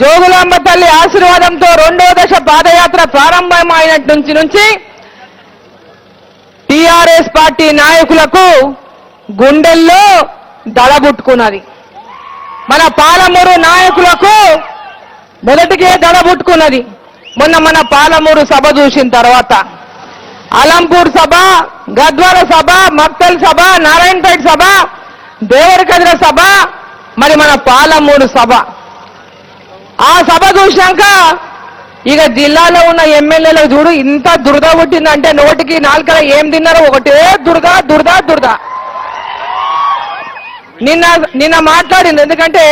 జోగులాంబ తల్లి ఆశీర్వాదంతో రెండో దశ పాదయాత్ర ప్రారంభమైనట్టు నుంచి నుంచి టిఆర్ఎస్ పార్టీ నాయకులకు గుండెల్లో దడబుట్టుకున్నది. మన పాలమూరు నాయకులకు మొదటికే దడబుట్టుకున్నది. మొన్న మన పాలమూరు సభ చూసిన తర్వాత. అలంపూర్ సభ గద్వాల సభ మక్తల్ సభ నారాయణపేట సభ దేవరకద్ర సభ మరి మన పాలమూరు సభ. ఆ సభ చూసినాక ఇక జిల్లాలో ఉన్న ఎమ్మెల్యేలకు చూడు ఇంత దురద పుట్టిందంటే నోటికి నాలుకల ఏం తిన్నారో ఒకటే. దురద దురద దురద. నిన్న నిన్న మాట్లాడింది. ఎందుకంటే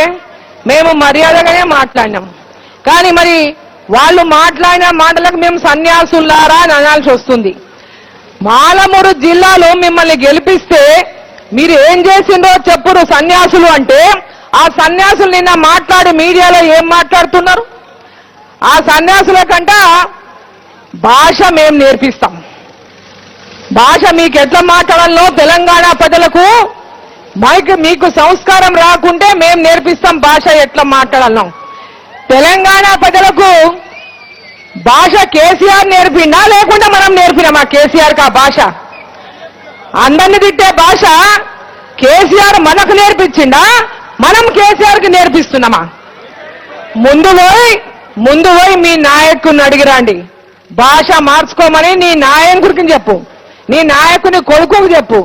మేము మర్యాదగానే మాట్లాడినాం. కానీ మరి వాళ్ళు మాట్లాడిన మాటలకు మేము సన్యాసులారా అని అనాల్సి వస్తుంది. మాలమూరు జిల్లాలో మిమ్మల్ని గెలిపిస్తే మీరు ఏం చేసిందో చెప్పురు సన్యాసులు అంటే ఆ సన్యాసులు నిన్న మాట్లాడి మీడియాలో ఏం మాట్లాడుతున్నారు? ఆ సన్యాసుల కంట భాష మేము నేర్పిస్తాం. భాష మీకు ఎట్లా మాట్లాడాలో తెలంగాణ ప్రజలకు మైక్ మీకు సంస్కారం రాకుంటే మేము నేర్పిస్తాం భాష ఎట్లా మాట్లాడాలో. తెలంగాణ ప్రజలకు భాష కేసీఆర్ నేర్పిండా లేకుండా మనం నేర్పినామా కేసీఆర్ కా భాష? అందరిని తిట్టే భాష కేసీఆర్ మనకు నేర్పించిండా? మనం కేసీఆర్కి నేర్పిస్తున్నామా? ముందు పోయి ముందు పోయి మీ నాయకుడిని అడిగిరాండి భాష మార్చుకోమని నీ నాయకుడికి చెప్పు. నీ నాయకుని కొడుకుకి చెప్పు.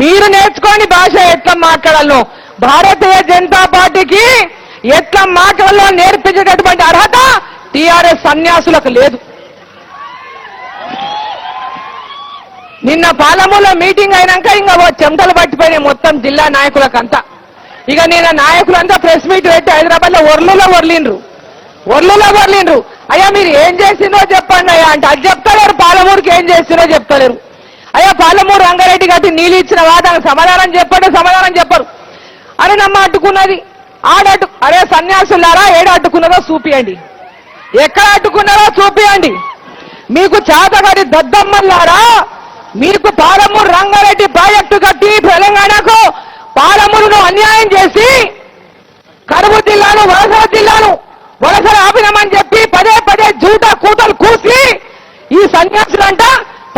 మీరు నేర్చుకోని భాష ఎట్లా మాట్లాడాలో భారతీయ జనతా పార్టీకి ఎట్లా మాట్లాడాలో నేర్పించేటటువంటి అర్హత టీఆర్ఎస్ సన్యాసులకు లేదు. నిన్న పాలమూలో మీటింగ్ అయినాక ఇంకా ఓ చెమటలు పట్టిపోయినాయి మొత్తం జిల్లా నాయకులకంతా. ఇక నేను నాయకులంతా ప్రెస్ మీట్ పెట్టి హైదరాబాద్లో ఒర్లులో ఒర్లిండ్రు ఒర్లులో ఒర్లిండ్రు అయ్యా మీరు ఏం చేసిందో చెప్పండి అయ్యా అంటే అది చెప్తలేరు. పాలమూరుకి ఏం చేసిందో చెప్తలేరు. అయ్యా పాలమూరు రంగారెడ్డి గారికి నీళ్ళు ఇచ్చిన వాదానికి సమాధానం చెప్పండి సమాధానం చెప్పరు. అని నమ్మ అడ్డుకున్నది. ఆడట్టు అరే సన్యాసులారా ఏడ అడ్డుకున్నదో చూపియండి. ఎక్కడ అడ్డుకున్నారో చూపియండి. మీకు చేతగాడి దద్దమ్మల్లారా? మీకు పాలమూరు రంగారెడ్డి ప్రాజెక్టు కట్టి తెలంగాణకు పాలమూరును అన్యాయం చేసి కరువు జిల్లాను వలసల జిల్లాను వలసలు ఆపినామని చెప్పి పదే పదే జూటా కూతలు కూసి ఈ సన్యాసులంట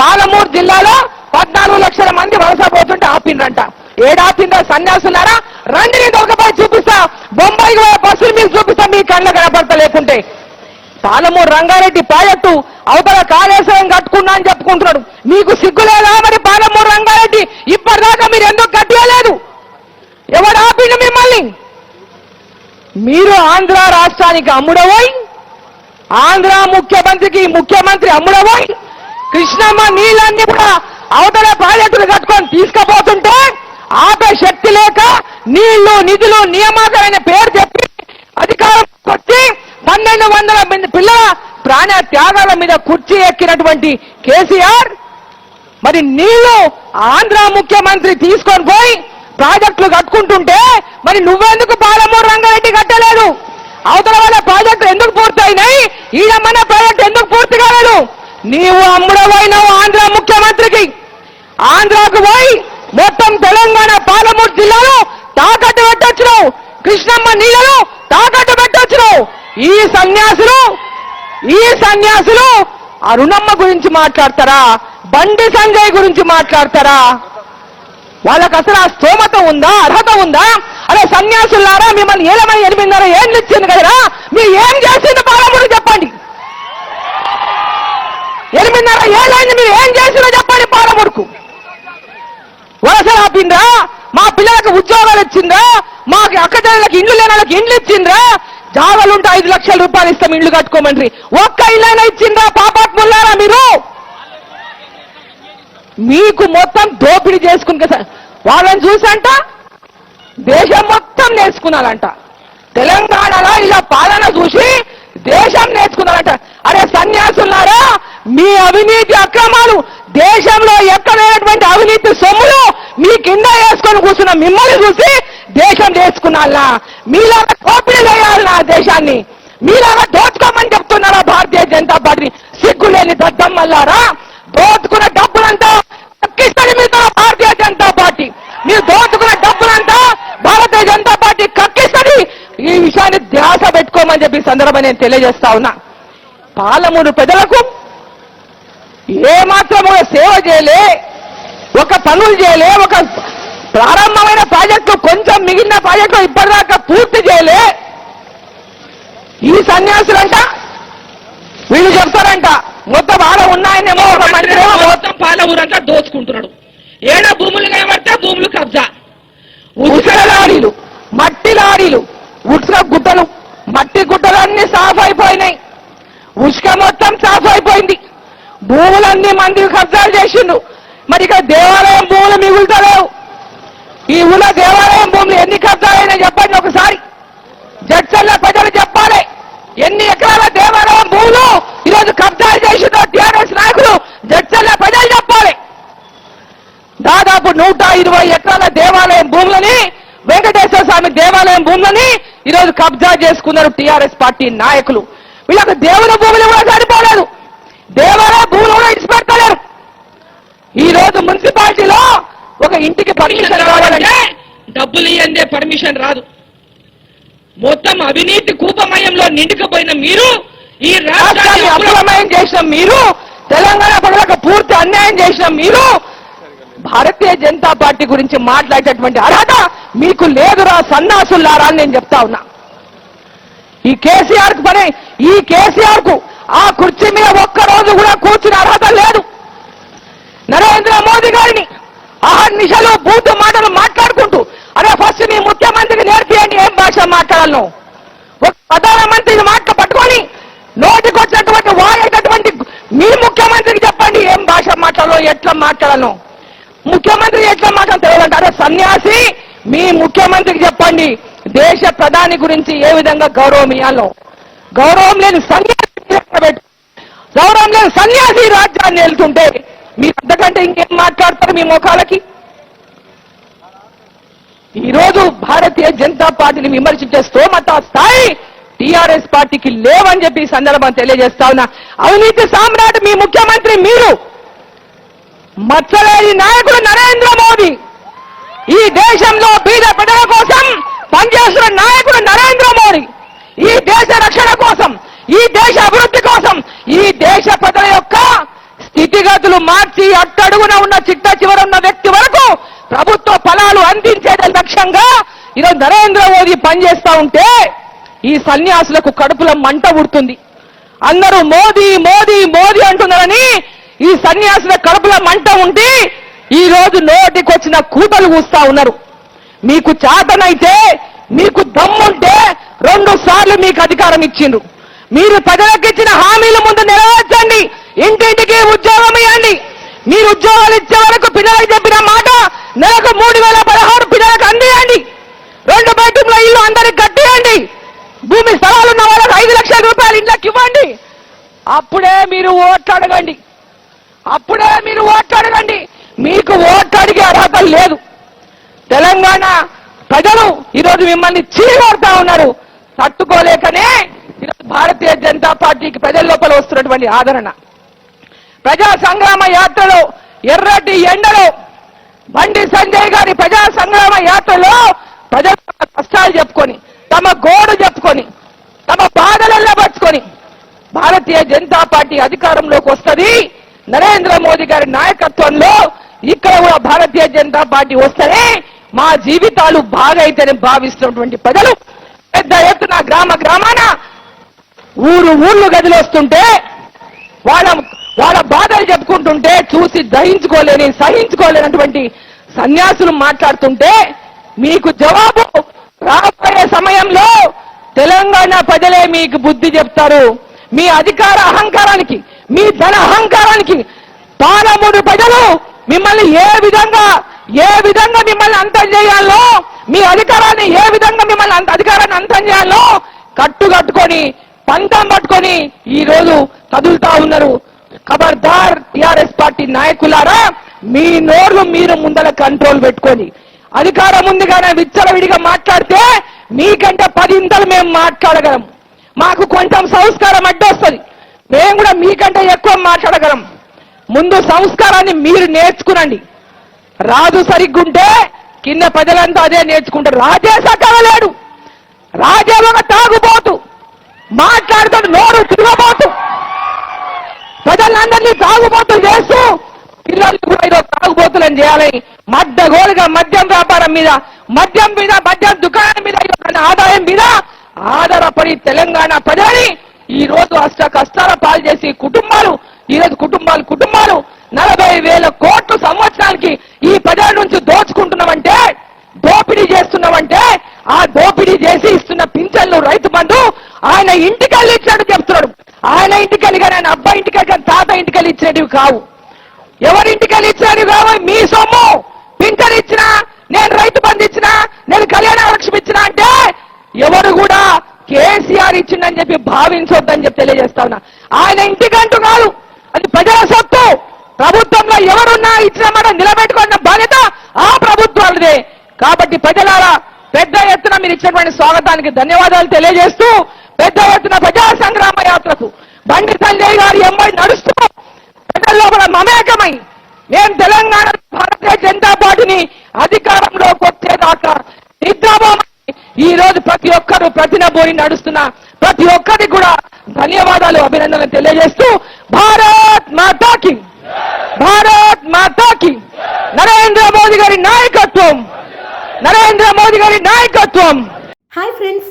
పాలమూరు జిల్లాలో పద్నాలుగు లక్షల మంది వలస పోతుంటే ఆపిండ్రంట. ఏడాపిండ్రో సన్యాసులారా? రండి నేను ఒకపై చూపిస్తా. బొంబాయి బస్సులు మీకు చూపిస్తా మీ కళ్ళ కనపడతా లేకుంటే పాలమూరు రంగారెడ్డి ప్రాజెక్టు అవతల కాళేశ్వరం కట్టుకున్నా అని చెప్పుకుంటున్నాడు. మీకు సిగ్గులేదా మరి పాలమూరు రంగారెడ్డి? ఇప్పటిదాకా మీరు ఎందుకు కట్టాలి మీరు ఆంధ్ర రాష్ట్రానికి అమ్ముడవోయ్ ఆంధ్ర ముఖ్యమంత్రికి ముఖ్యమంత్రి అమ్ముడవోయ్ కృష్ణమ్మ నీళ్ళన్నీ కూడా అవతల ప్రాజెక్టులు కట్టుకొని తీసుకుపోతుంటే ఆపే శక్తి లేక నీళ్ళు నిధులు నియామకమైన పేరు చెప్పి అధికారం వచ్చి పన్నెండు వందల మంది పిల్లల ప్రాణ త్యాగాల మీద కుర్చీ ఎక్కినటువంటి కేసీఆర్ మరి నీళ్ళు ఆంధ్ర ముఖ్యమంత్రి తీసుకొని పోయి ప్రాజెక్టులు కట్టుకుంటుంటే మరి నువ్వెందుకు పాలమూరు రంగారెడ్డి కట్టలేదు? అవతల వాళ్ళ ప్రాజెక్టులు ఎందుకు పూర్తయినాయి? ఈడమ్మన్న ప్రాజెక్టు ఎందుకు పూర్తి కాలేదు? నీవు అమ్ముడపోయినావు ఆంధ్ర ముఖ్యమంత్రికి. ఆంధ్రాకు పోయి మొత్తం తెలంగాణ పాలమూరు జిల్లాలో తాకట్టు పెట్టొచ్చును కృష్ణమ్మ నీళ్ళను తాకట్టు పెట్టొచ్చును ఈ సన్యాసులు ఈ సన్యాసులు అరుణమ్మ గురించి మాట్లాడతారా? బండి సంజయ్ గురించి మాట్లాడతారా? వాళ్ళకి అసలు ఆ స్తోమత ఉందా? అర్హత ఉందా? అరే సన్యాసులారా మిమ్మల్ని ఏలమై ఎనిమిదిన్నర ఏం ఇచ్చింది కదరా? మీరు ఏం చేసింది పాలమూరు చెప్పండి. ఎనిమిదిన్నర ఏళ్ళైంది మీరు ఏం చేసిందో చెప్పండి పాలమూరుకు వలస ఆపిందా మా పిల్లలకు ఉద్యోగాలు ఇచ్చిందా మాకు అక్కచెల్లెలకు ఇండ్లు లేని వాళ్ళకి ఇండ్లు ఇచ్చిందా జాగలుంటే ఐదు లక్షల రూపాయలు ఇస్తాం ఇండ్లు కట్టుకోమండ్రి. ఒక్క ఇల్లైనా ఇచ్చిందా పాపాత్ములారా మీరు? మీకు మొత్తం దోపిడీ చేసుకుని కదా వాళ్ళని చూసంట దేశం మొత్తం నేర్చుకున్నారంట. తెలంగాణలో ఇలా పాలన చూసి దేశం నేర్చుకున్నారంట. అరే సన్యాసులారా మీ అవినీతి అక్రమాలు దేశంలో ఎక్కడైనటువంటి అవినీతి సొమ్ములు మీ కింద వేసుకొని కూర్చున్న మిమ్మల్ని చూసి దేశం నేర్చుకున్నారా మీలాగా దోపిడీ నా దేశాన్ని. మీలాగా దోచుకోమని చెప్తున్నారా భారతీయ జనతా పార్టీ? సిగ్గులేని దద్దమ్మల్లారా దోచుకున్న డబ్బులంతా మీరు దోచుకున్న డబ్బులంతా భారతీయ జనతా పార్టీ కక్కిస్తుంది. ఈ విషయాన్ని ధ్యాస పెట్టుకోమని చెప్పి సందర్భంగా సందర్భం నేను తెలియజేస్తా ఉన్నా. పాలమూరు ప్రజలకు ఏమాత్రం ఒక సేవ చేయలే ఒక పనులు చేయలే ఒక ప్రారంభమైన ప్రాజెక్టు కొంచెం మిగిలిన ప్రాజెక్టు ఇప్పటిదాకా పూర్తి చేయలే. ఈ సన్యాసులంట వీళ్ళు చెప్తారంట మొత్తం ఆడ ఉన్నాయనేమో ఒక మంత్రి మొత్తం పాల దోచుకుంటున్నాడు. ఏడ భూములు కనబడితే భూములు కబ్జా. ఉసుక లారీలు మట్టి లారీలు ఉసుక గుట్టలు మట్టి గుట్టలన్నీ సాఫ్ అయిపోయినాయి. ఉసుక మొత్తం సాఫ్ అయిపోయింది. భూములన్నీ మంది కబ్జాలు చేసిండు మరి ఇక్కడ దేవాలయం భూములు మిగులుతలేవు. ఈ ఊళ్ళో దేవాలయం భూములు ఎన్ని కబ్జాలైనా చెప్పండి ఒకసారి. జడ్చల్ల ప్రజలు చెప్పాలి. ఎన్ని ఎకరాల దేవాలయం భూములు ఈరోజు కబ్జా చేసిందో టీఆర్ఎస్ నాయకులు జడ్చల్ల ప్రజలు చెప్పాలి దాదాపు నూట ఇరవై ఎకరాల దేవాలయం భూములని వెంకటేశ్వర స్వామి దేవాలయం భూములని ఈరోజు కబ్జా చేసుకున్నారు టీఆర్ఎస్ పార్టీ నాయకులు. వీళ్ళకి దేవుని భూములు కూడా సరిపోలేదు. దేవాలయ భూములు కూడా ఇచ్చిపెట్టలేరు. ఈ రోజు మున్సిపాలిటీలో ఒక ఇంటికి పర్మిషన్ కావాలంటే డబ్బులు ఇయ్యందే పర్మిషన్ రాదు. మొత్తం అవినీతి కూపమయంలో నిండుకుపోయిన మీరు ఈ రాష్ట్రాన్ని అప్రమయం చేసిన మీరు తెలంగాణ ప్రజలకు పూర్తి అన్యాయం చేసిన మీరు భారతీయ జనతా పార్టీ గురించి మాట్లాడేటటువంటి అర్హత మీకు లేదురా సన్నాసుల్లారా అని నేను చెప్తా ఉన్నా. ఈ కేసీఆర్కు పని ఈ కేసీఆర్కు ఆ కుర్చీ మీద ఒక్క రోజు కూడా కూర్చుని అర్హత లేదు. నరేంద్ర మోదీ గారిని నిశలు బూతు మాటలు మాట్లాడుకుంటూ అరే ఫస్ట్ మీ ముఖ్యమంత్రికి నేర్పియండి ఏం భాష మాట్లాడాలను ఒక ప్రధానమంత్రిని మాట పట్టుకొని నోటికొచ్చినటువంటి వాడేటటువంటి మీ ముఖ్యమంత్రికి చెప్పండి ఏం భాష మాట్లాడాలో ఎట్లా మాట్లాడాలను ముఖ్యమంత్రి ఎట్లా మాత్రం తెలియాలంటే అరే సన్యాసి మీ ముఖ్యమంత్రికి చెప్పండి. దేశ ప్రధాని గురించి ఏ విధంగా గౌరవం ఇవ్వాలో గౌరవం లేని సన్యాసి గౌరవం లేని సన్యాసి రాజ్యాన్ని వెళ్తుంటే మీరు అంతకంటే ఇంకేం మాట్లాడతారు మీ ముఖాలకి? ఈరోజు భారతీయ జనతా పార్టీని విమర్శించే స్తోమత స్థాయి టీఆర్ఎస్ పార్టీకి లేవని చెప్పి ఈ సందర్భం తెలియజేస్తా ఉన్నా. అవినీతి సామ్రాట్ మీ ముఖ్యమంత్రి మీరు. మచ్చలేని నాయకుడు నరేంద్ర మోదీ. ఈ దేశంలో బీద ప్రజల కోసం పనిచేస్తున్న నాయకుడు నరేంద్ర మోడీ ఈ దేశ రక్షణ కోసం ఈ దేశ అభివృద్ధి కోసం ఈ దేశ ప్రజల యొక్క స్థితిగతులు మార్చి అట్టడుగున ఉన్న చిట్ట చివరున్న వ్యక్తి వరకు ప్రభుత్వ ఫలాలు అందించేదే లక్ష్యంగా ఈరోజు నరేంద్ర మోదీ పనిచేస్తా ఉంటే ఈ సన్యాసులకు కడుపులో మంట ఉడుతుంది అందరూ మోదీ మోదీ మోదీ అంటున్నారని ఈ సన్యాసుల కడుపులో మంట ఉండి ఈ రోజు నోటికొచ్చిన కూతలు కూస్తా ఉన్నారు. మీకు చేతనైతే మీకు దమ్ముంటే రెండు సార్లు మీకు అధికారం ఇచ్చిండ్రు. మీరు ప్రజలకు ఇచ్చిన హామీల ముందు నెరవేర్చండి ఇంటింటికి ఉద్యోగం ఇవ్వండి మీరు ఉద్యోగాలు ఇచ్చే వరకు పిల్లలకు చెప్పిన మాట నెలకు మూడు వేల పదహారు పిల్లలకు అందియండి రెండు బెడ్రూమ్ల ఇల్లు అందరికి కట్టియండి భూమి స్థలాలు ఉన్న వాళ్ళకి ఐదు లక్షల రూపాయలు ఇళ్ళకి ఇవ్వండి అప్పుడే మీరు ఓట్లు అడగండి అప్పుడే మీరు ఓట్లు అడగండి మీకు ఓట్లు అడిగే అర్హత లేదు తెలంగాణ ప్రజలు ఈరోజు మిమ్మల్ని చీకొడతా ఉన్నారు. తట్టుకోలేకనే ఈరోజు భారతీయ జనతా పార్టీకి ప్రజల లోపల వస్తున్నటువంటి ఆదరణ. ప్రజా సంగ్రామ యాత్రలో ఎర్రటి ఎండలో బండి సంజయ్ గారి ప్రజా సంగ్రామ యాత్రలో ప్రజల తమ కష్టాలు చెప్పుకొని తమ గోడు చెప్పుకొని తమ బాధలల్లో పట్టుకొని భారతీయ జనతా పార్టీ అధికారంలోకి వస్తుంది. నరేంద్ర మోదీ గారి నాయకత్వంలో ఇక్కడ కూడా భారతీయ జనతా పార్టీ వస్తేనే మా జీవితాలు బాగైతేనే భావిస్తున్నటువంటి ప్రజలు పెద్ద ఎత్తున గ్రామ గ్రామాన ఊరు ఊళ్ళు గదిలేస్తుంటే వాళ్ళ వాళ్ళ బాధలు చెప్పుకుంటుంటే చూసి దహించుకోలేని సహించుకోలేనటువంటి సన్యాసులు మాట్లాడుతుంటే మీకు జవాబు రాబోయే సమయంలో తెలంగాణ ప్రజలే మీకు బుద్ధి చెప్తారు. మీ అధికార అహంకారానికి మీ ధన అహంకారానికి పాలమూడు ప్రజలు మిమ్మల్ని ఏ విధంగా ఏ విధంగా మిమ్మల్ని అంతం చేయాలో మీ అధికారాన్ని ఏ విధంగా మిమ్మల్ని అంత అధికారాన్ని అంతం చేయాలో కట్టు కట్టుకొని పంతం పట్టుకొని ఈ రోజు కదులుతా ఉన్నారు. ఖబర్దార్ టిఆర్ఎస్ పార్టీ నాయకులారా మీ నోర్లు మీరు ముందర కంట్రోల్ పెట్టుకొని అధికారం ఉంది కానీ విచ్చలవిడిగా మాట్లాడితే మీకంటే పదింతలు మేము మాట్లాడగలం. మాకు కొంచెం సంస్కారం అడ్డొస్తుంది మేము కూడా మీకంటే ఎక్కువ మాట్లాడగలం. ముందు సంస్కారాన్ని మీరు నేర్చుకునండి. రాజు సరిగ్గుంటే కింద ప్రజలంతా అదే నేర్చుకుంటారు. రాజే సక్కగా లేడు రాజే ఒక తాగుబోతు. మాట్లాడుతాడు నోరు తిరగబోతు. ప్రజలందరినీ తాగుబోతులు చేస్తూ పిల్లలు కూడా ఈరోజు తాగుబోతులను చేయాలని మడ్డగోలుగా మద్యం వ్యాపారం మీద మద్యం మీద మద్యం దుకాణం మీద ఆదాయం మీద ఆధారపడి తెలంగాణ ప్రజలని ఈ రోజు అష్ట కష్టాల పాలు చేసి కుటుంబాలు ఈ రోజు కుటుంబాలు కుటుంబాలు నలభై వేల కోట్లు సంవత్సరానికి ఈ ప్రజల నుంచి దోచుకుంటున్నామంటే దోపిడీ చేస్తున్నామంటే ఆ దోపిడీ చేసి ఇస్తున్న పింఛన్లు రైతు బంధు ఆయన ఇంటికెళ్ళి ఇచ్చినట్టు చెప్తున్నాడు. ఆయన ఇంటికెళ్ళి కానీ ఆయన అబ్బాయి ఇంటికెళ్ళి కానీ తాత ఇంటికెళ్ళి ఇచ్చినవి కావు. ఎవరింటికెళ్ళి ఇచ్చినవి కావు? మీ సొమ్ము. పింఛన్ ఇచ్చినా నేను రైతు బంధు ఇచ్చినా నేను కళ్యాణ లక్ష్మి ఇచ్చినా అంటే ఎవరు కూడా కేసీఆర్ ఇచ్చిందని చెప్పి భావించొద్దని చెప్పి తెలియజేస్తా ఉన్నా. ఆయన ఇంటికంటూ కాదు. అది ప్రజల సొత్తు. ప్రభుత్వంలో ఎవరున్నా ఇచ్చిన మాట నిలబెట్టుకున్న బాధ్యత ఆ ప్రభుత్వాలదే. కాబట్టి ప్రజలారా పెద్ద ఎత్తున మీరు ఇచ్చినటువంటి స్వాగతానికి ధన్యవాదాలు తెలియజేస్తూ పెద్ద ఎత్తున ప్రజా సంగ్రామ యాత్రకు బండి సంజయ్ గారు ఎంబడి నడుస్తూ ప్రజల్లో కూడా మమేకమై నేను తెలంగాణ భారతీయ జనతా పార్టీని అధికారంలోకి వచ్చేదాకా నిద్రపోమని ఈ రోజు ప్రతి ఒక్కరు ప్రతినబోయి నడుస్తున్న ప్రతి ఒక్కరికి కూడా ధన్యవాదాలు అభినందనలు తెలియజేస్తూ భారత్ మాతాకి భారత్ మాతాకి నరేంద్ర మోదీ గారి నాయకత్వం! నరేంద్ర మోదీ గారి నాయకత్వం! Hi friends